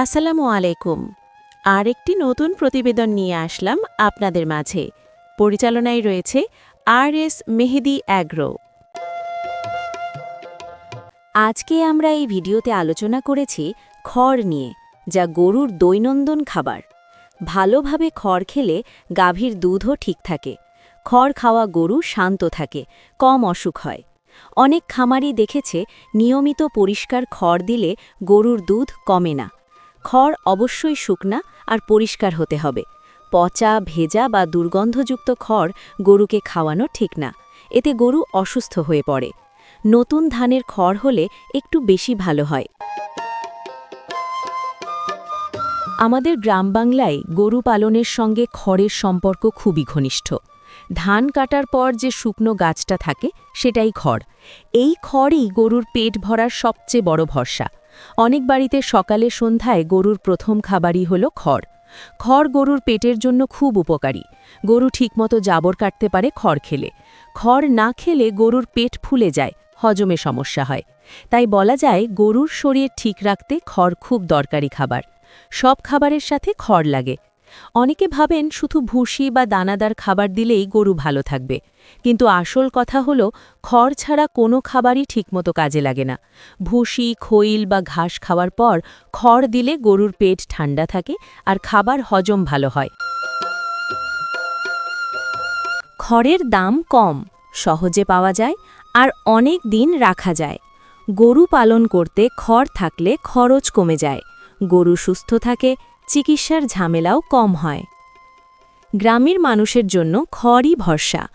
আসসালামু আলাইকুম। আরেকটি নতুন প্রতিবেদন নিয়ে আসলাম আপনাদের মাঝে। পরিচালনায় রয়েছে আর এস মেহেদি অ্যাগ্রো। আজকে আমরা এই ভিডিওতে আলোচনা করেছি খড় নিয়ে, যা গরুর দৈনন্দিন খাবার। ভালোভাবে খড় খেলে গাভীর দুধও ঠিক থাকে। খড় খাওয়া গরু শান্ত থাকে, কম অসুখ হয়। অনেক খামারই দেখেছে, নিয়মিত পরিষ্কার খড় দিলে গরুর দুধ কমে না। খড় অবশ্যই শুকনা আর পরিষ্কার হতে হবে। পচা, ভেজা বা দুর্গন্ধযুক্ত খড় গরুকে খাওয়ানো ঠিক না। এতে গরু অসুস্থ হয়ে পড়ে। নতুন ধানের খড় হলে একটু বেশি ভালো হয়। আমাদের গ্রাম বাংলায় গরু পালনের সঙ্গে খড়ের সম্পর্ক খুবই ঘনিষ্ঠ। ধান কাটার পর যে শুকনো গাছটা থাকে, সেটাই খড়। এই খড়ই গরুর পেট ভরার সবচেয়ে বড় ভরসা। অনেক বাড়িতে সকালে সন্ধ্যায় গরুর প্রথম খাবারই হল খড়। খড় গরুর পেটের জন্য খুব উপকারী। গরু ঠিকমতো জাবর কাটতে পারে খড় খেলে। খড় না খেলে গরুর পেট ফুলে যায়, হজমে সমস্যা হয়। তাই বলা যায় গরুর শরীর ঠিক রাখতে খড় খুব দরকারি খাবার। সব খাবারের সাথে খড় লাগে অনেকে ভাবেন শুধু ভুসি বা দানাদার খাবার দিলেই গরু ভালো থাকবে। কিন্তু আসল কথা হল, খড় ছাড়া কোনো খাবারই ঠিকমতো কাজে লাগে না। ভুসি খইল বা ঘাস খাওয়ার পর খড় দিলে গরুর পেট ঠান্ডা থাকে আর খাবার হজম ভালো হয়। খড়ের দাম কম, সহজে পাওয়া যায় আর অনেক দিন রাখা যায়। গরু পালন করতে খড় থাকলে খরচ কমে যায়। গরু সুস্থ থাকে চিকিৎসার ঝামেলাও কম হয়। গ্রামের মানুষের জন্য খড়ই ভরসা।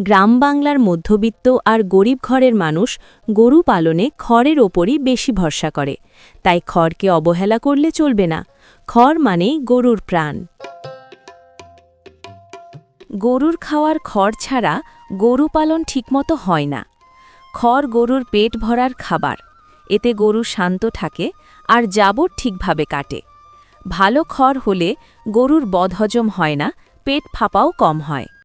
গ্রাম বাংলার মধ্যবিত্ত আর গরিব ঘরের মানুষ গরু পালনে খড়ের ওপরই বেশি ভরসা করে। তাই খড়কে অবহেলা করলে চলবে না। খড় মানেই গরুর প্রাণ। গরুর খাওয়ার খড় ছাড়া গরু পালন ঠিকমতো হয় না। খড় গরুর পেট ভরার খাবার। এতে গরু শান্ত থাকে আর জাবর ঠিকভাবে কাটে। ভালো খড় হলে গরুর বদহজম হয় না পেট ফাঁপাও কম হয়।